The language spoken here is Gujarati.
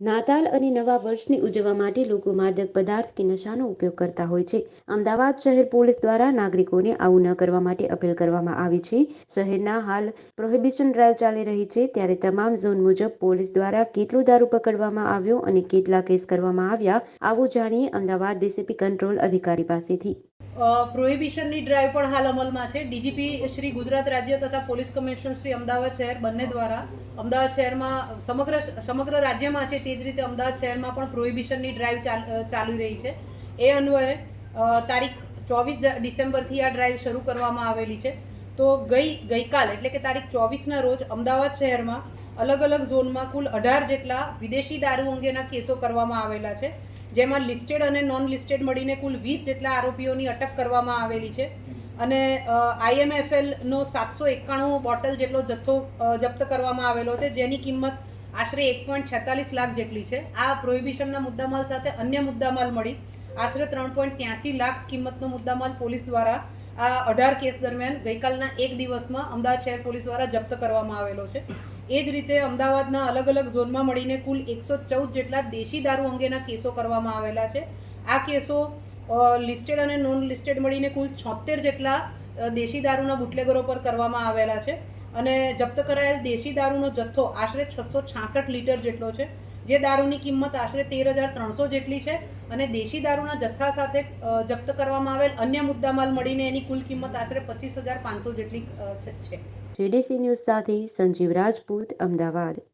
નાતાલ અને નવા વર્ષને ઉજવવા માટે લોકો માદક પદાર્થ કે નશાનો ઉપયોગ કરતા હોય છે. અમદાવાદ શહેર પોલીસ દ્વારા નાગરિકોને આવું ન કરવા માટે અપીલ કરવામાં આવી છે. શહેરના હાલ પ્રોહિબિશન ડ્રાઈવ ચાલી રહી છે. ત્યારે તમામ ઝોન મુજબ પોલીસ દ્વારા કેટલો દારૂ પકડવામાં આવ્યો અને કેટલા કેસ કરવામાં આવ્યા, આવું જાણીએ અમદાવાદ ડીસીપી કંટ્રોલ અધિકારી પાસેથી. પ્રોહિબિશનની ડ્રાઈવ પણ હાલ અમલમાં છે. ડીજીપી શ્રી ગુજરાત રાજ્ય તથા પોલીસ કમિશનર શ્રી અમદાવાદ શહેર બંને દ્વારા. અમદાવાદ શહેરમાં સમગ્ર સમગ્ર રાજ્યમાં છે તે જ રીતે અમદાવાદ શહેરમાં પણ પ્રોહિબિશનની ડ્રાઈવ ચાલ- રહી છે. એ અન્વયે તારીખ ચોવીસ ડિસેમ્બરથી આ ડ્રાઈવ શરૂ કરવામાં આવેલી છે. તો ગઈ, ગઈકાલ, એટલે કે તારીખ ચોવીસના રોજ અમદાવાદ શહેરમાં અલગ અલગ ઝોનમાં કુલ અઢાર જેટલા વિદેશી દારૂ અંગેના કેસો કરવામાં આવેલા છે. જેમાં લિસ્ટેડ અને નોન લિસ્ટેડ મળીને કુલ વીસ જેટલા આરોપીઓની અટક કરવામાં આવેલી છે. અને આઈએમએફએલનો સાતસો એકાણું બોટલ જેટલો જથ્થો જપ્ત કરવામાં આવેલો છે, જેની કિંમત આશરે એક પોઈન્ટ છેતાલીસ લાખ જેટલી છે. આ પ્રોહિબિશનના મુદ્દામાલ સાથે અન્ય મુદ્દામાલ મળી. આશરે ત્રણ પોઈન્ટ ત્યાંસી લાખ કિંમતનો મુદ્દામાલ પોલીસ દ્વારા આ અઢાર કેસ દરમિયાન ગઈકાલના એક દિવસમાં અમદાવાદ શહેર પોલીસ દ્વારા જપ્ત કરવામાં આવેલો છે. એ જ રીતે અમદાવાદના અલગ અલગ ઝોનમાં મળીને કુલ એકસો ચૌદ જેટલા દેશી દારૂ અંગેના કેસો કરવામાં આવેલા છે. આ કેસો લિસ્ટેડ અને નોન લિસ્ટેડ મળીને કુલ છોતેર જેટલા દેશી દારૂના બુટલેગરો પર કરવામાં આવેલા છે. અને જપ્ત કરાયેલ દેશી દારૂનો જથ્થો આશરે છસો છાસઠ લીટર જેટલો છે. જે દારૂની કિંમત આશરે તેર હજાર ત્રણસો જેટલી છે અને દેશી દારૂના જથ્થા સાથે જપ્ત કરવામાં આવેલ અન્ય મુદ્દામાલ મળીને એની કુલ કિંમત આશરે પચીસ હજાર પાંચસો જેટલી છે. જેડીસી ન્યૂઝ સાથે સંજીવ રાજપૂત, અમદાવાદ.